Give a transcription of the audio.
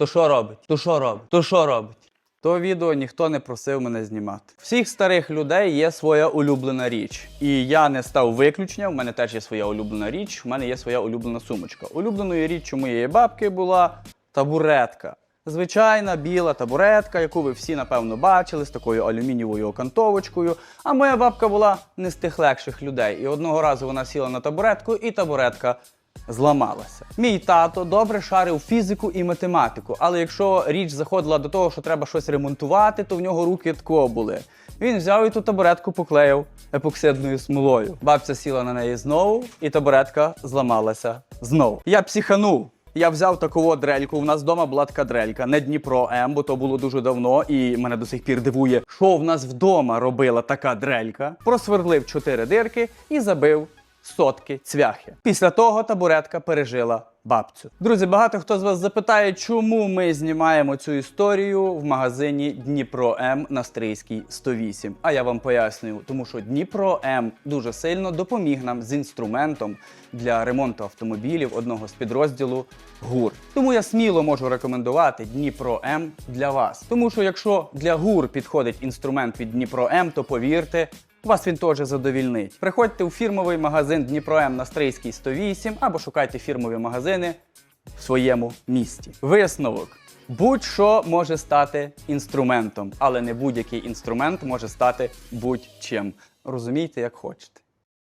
То що робить? То що робить? То що робить? То відео ніхто не просив мене знімати. Всіх старих людей є своя улюблена річ. І я не став виключенням. У мене теж є своя улюблена річ. У мене є своя улюблена сумочка. Улюбленою річчю моєї бабки була табуретка. Звичайна біла табуретка, яку ви всі напевно бачили з такою алюмінієвою окантовочкою. А моя бабка була не з тих легших людей. І одного разу вона сіла на табуретку, і табуретка зламалася. Мій тато добре шарив фізику і математику, але якщо річ заходила до того, що треба щось ремонтувати, то в нього руки тако були. Він взяв і ту табуретку поклеїв епоксидною смолою. Бабця сіла на неї знову, і табуретка зламалася знову. Я психанув. Я взяв таку дрельку. У нас вдома була така дрелька, не Дніпро М, бо то було дуже давно, і мене до сих пір дивує, що в нас вдома робила така дрелька. Просвердлив чотири дирки і забив сотки цвяхи. Після того табуретка пережила бабцю. Друзі, багато хто з вас запитає, чому ми знімаємо цю історію в магазині Дніпро М на Стрийській 108. А я вам пояснюю, тому що Дніпро М дуже сильно допоміг нам з інструментом для ремонту автомобілів одного з підрозділу ГУР. Тому я сміло можу рекомендувати Дніпро М для вас. Тому що якщо для ГУР підходить інструмент від Дніпро М, то повірте. Вас він теж задовільнить. Приходьте у фірмовий магазин Дніпро М на Стрийській 108 або шукайте фірмові магазини в своєму місті. Висновок. Будь-що може стати інструментом, але не будь-який інструмент може стати будь-чим. Розумійте, як хочете.